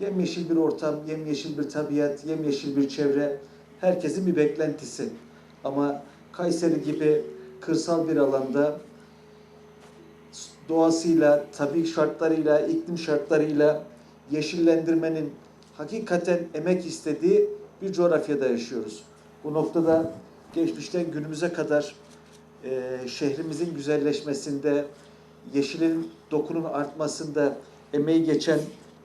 Yemyeşil bir ortam, yemyeşil bir tabiat, yemyeşil bir çevre herkesin bir beklentisi. Ama Kayseri gibi kırsal bir alanda doğasıyla, tabii şartlarıyla, iklim şartlarıyla yeşillendirmenin hakikaten emek istediği bir coğrafyada yaşıyoruz. Bu noktada geçmişten günümüze kadar e, şehrimizin güzelleşmesinde, yeşilin dokunun artmasında emeği geçen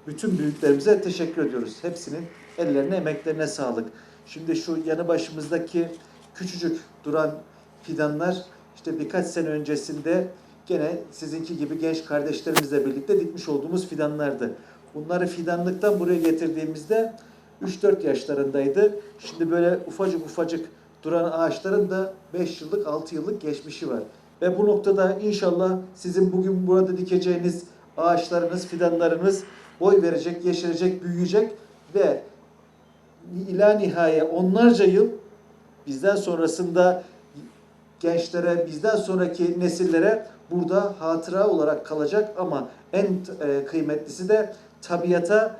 bütün büyüklerimize teşekkür ediyoruz. Hepsinin ellerine, emeklerine sağlık. Şimdi şu yanı başımızdaki küçücük duran fidanlar işte birkaç sene öncesinde gene sizinki gibi genç kardeşlerimizle birlikte dikmiş olduğumuz fidanlardı. Bunları fidanlıktan buraya getirdiğimizde 3-4 yaşlarındaydı. Şimdi böyle ufacık ufacık duran ağaçların da 5 yıllık 6 yıllık geçmişi var. Ve bu noktada inşallah sizin bugün burada dikeceğiniz ağaçlarınız, fidanlarınız boy verecek, yeşerecek, büyüyecek ve ila nihaye onlarca yıl bizden sonrasında gençlere, bizden sonraki nesillere burada hatıra olarak kalacak. Ama en e, kıymetlisi de tabiata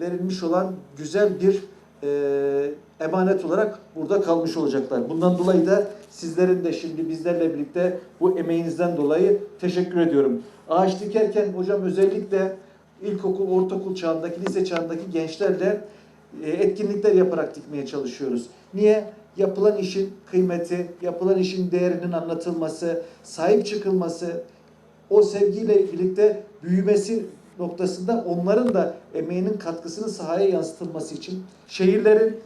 verilmiş olan güzel bir e, emanet olarak burada kalmış olacaklar. Bundan dolayı da sizlerin de şimdi bizlerle birlikte bu emeğinizden dolayı teşekkür ediyorum. Ağaç dikerken hocam özellikle ilkokul, ortaokul çağındaki, lise çağındaki gençlerle e, etkinlikler yaparak dikmeye çalışıyoruz. Niye? Yapılan işin kıymeti, yapılan işin değerinin anlatılması, sahip çıkılması, o sevgiyle birlikte büyümesi noktasında onların da emeğinin katkısını sahaya yansıtılması için şehirlerin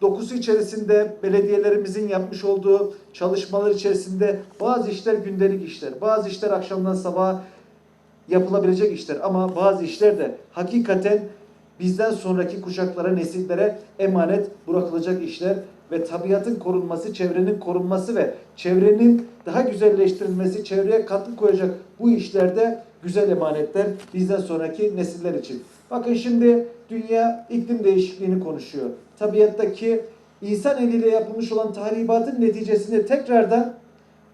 dokusu içerisinde belediyelerimizin yapmış olduğu çalışmalar içerisinde bazı işler gündelik işler, bazı işler akşamdan sabaha yapılabilecek işler. Ama bazı işler de hakikaten bizden sonraki kuşaklara, nesillere emanet bırakılacak işler ve tabiatın korunması, çevrenin korunması ve çevrenin daha güzelleştirilmesi, çevreye katkı koyacak bu işlerde güzel emanetler bizden sonraki nesiller için. Bakın şimdi dünya iklim değişikliğini konuşuyor. Tabiattaki insan eliyle yapılmış olan tahribatın neticesinde tekrardan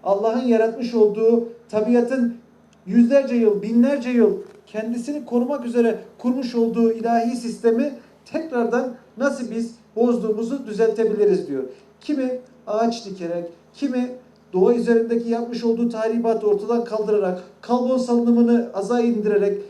Allah'ın yaratmış olduğu tabiatın yüzlerce yıl, binlerce yıl kendisini korumak üzere kurmuş olduğu ilahi sistemi tekrardan nasıl biz bozduğumuzu düzeltebiliriz diyor. Kimi ağaç dikerek, kimi doğa üzerindeki yapmış olduğu tahribatı ortadan kaldırarak, karbon salınımını aza indirerek,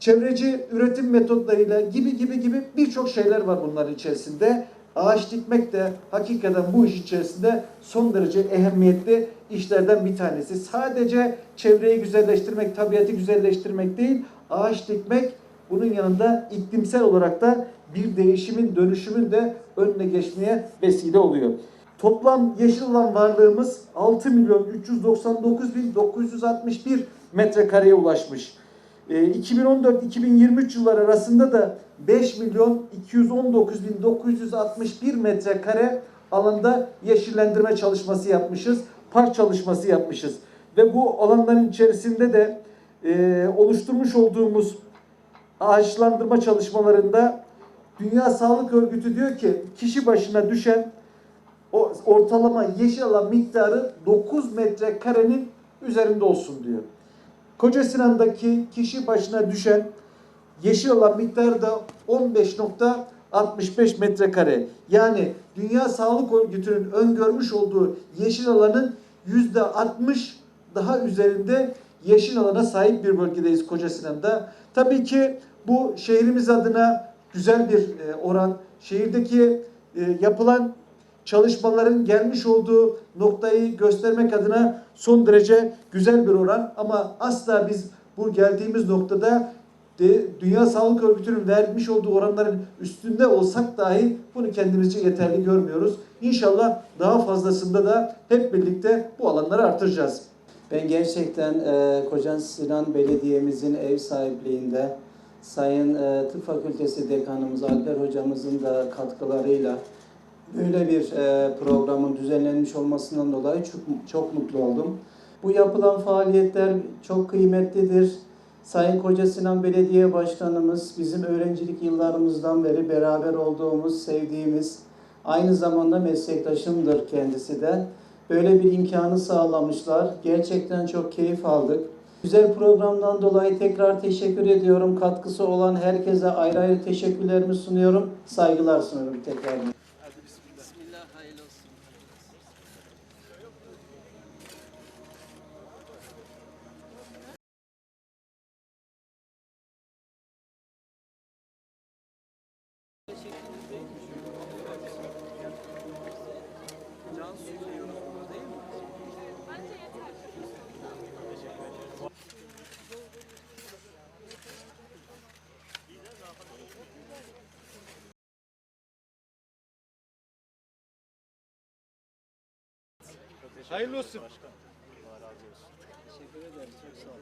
çevreci üretim metotlarıyla gibi gibi gibi birçok şeyler var bunların içerisinde. Ağaç dikmek de hakikaten bu iş içerisinde son derece ehemmiyetli işlerden bir tanesi. Sadece çevreyi güzelleştirmek, tabiatı güzelleştirmek değil, ağaç dikmek bunun yanında iklimsel olarak da bir değişimin, dönüşümün de önüne geçmeye vesile oluyor. Toplam yeşil alan varlığımız 6 milyon 399 bin 961 metrekareye ulaşmış. E, 2014-2023 yılları arasında da 5 milyon 219 bin 961 metrekare alanda yeşillendirme çalışması yapmışız. Park çalışması yapmışız. Ve bu alanların içerisinde de e, oluşturmuş olduğumuz ağaçlandırma çalışmalarında Dünya Sağlık Örgütü diyor ki kişi başına düşen o ortalama yeşil alan miktarı 9 metrekarenin üzerinde olsun diyor. Koca Sinan'daki kişi başına düşen yeşil alan miktarı da 15.65 metrekare. Yani Dünya Sağlık Örgütü'nün öngörmüş olduğu yeşil alanın %60 daha üzerinde yeşil alana sahip bir bölgedeyiz Koca Sinan'da. Tabii ki bu şehrimiz adına güzel bir e, oran. Şehirdeki e, yapılan çalışmaların gelmiş olduğu noktayı göstermek adına son derece güzel bir oran ama asla biz bu geldiğimiz noktada de, Dünya Sağlık Örgütü'nün vermiş olduğu oranların üstünde olsak dahi bunu kendimizce yeterli görmüyoruz. İnşallah daha fazlasında da hep birlikte bu alanları artıracağız. Ben gerçekten e, Koca Sinan Belediye'mizin ev sahipliğinde Sayın e, Tıp Fakültesi Dekanımız Alper Hocamızın da katkılarıyla böyle bir e, programın düzenlenmiş olmasından dolayı çok, çok mutlu oldum. Bu yapılan faaliyetler çok kıymetlidir. Sayın Koca Sinan Belediye Başkanımız bizim öğrencilik yıllarımızdan beri beraber olduğumuz, sevdiğimiz, aynı zamanda meslektaşımdır kendisi de. Böyle bir imkanı sağlamışlar. Gerçekten çok keyif aldık. Güzel programdan dolayı tekrar teşekkür ediyorum. Katkısı olan herkese ayrı ayrı teşekkürlerimi sunuyorum. Saygılar sunuyorum tekrar. Bismillah hayırlı olsun. Can suyu Hayırlı olsun. Teşekkür ederim. Çok sağ olun.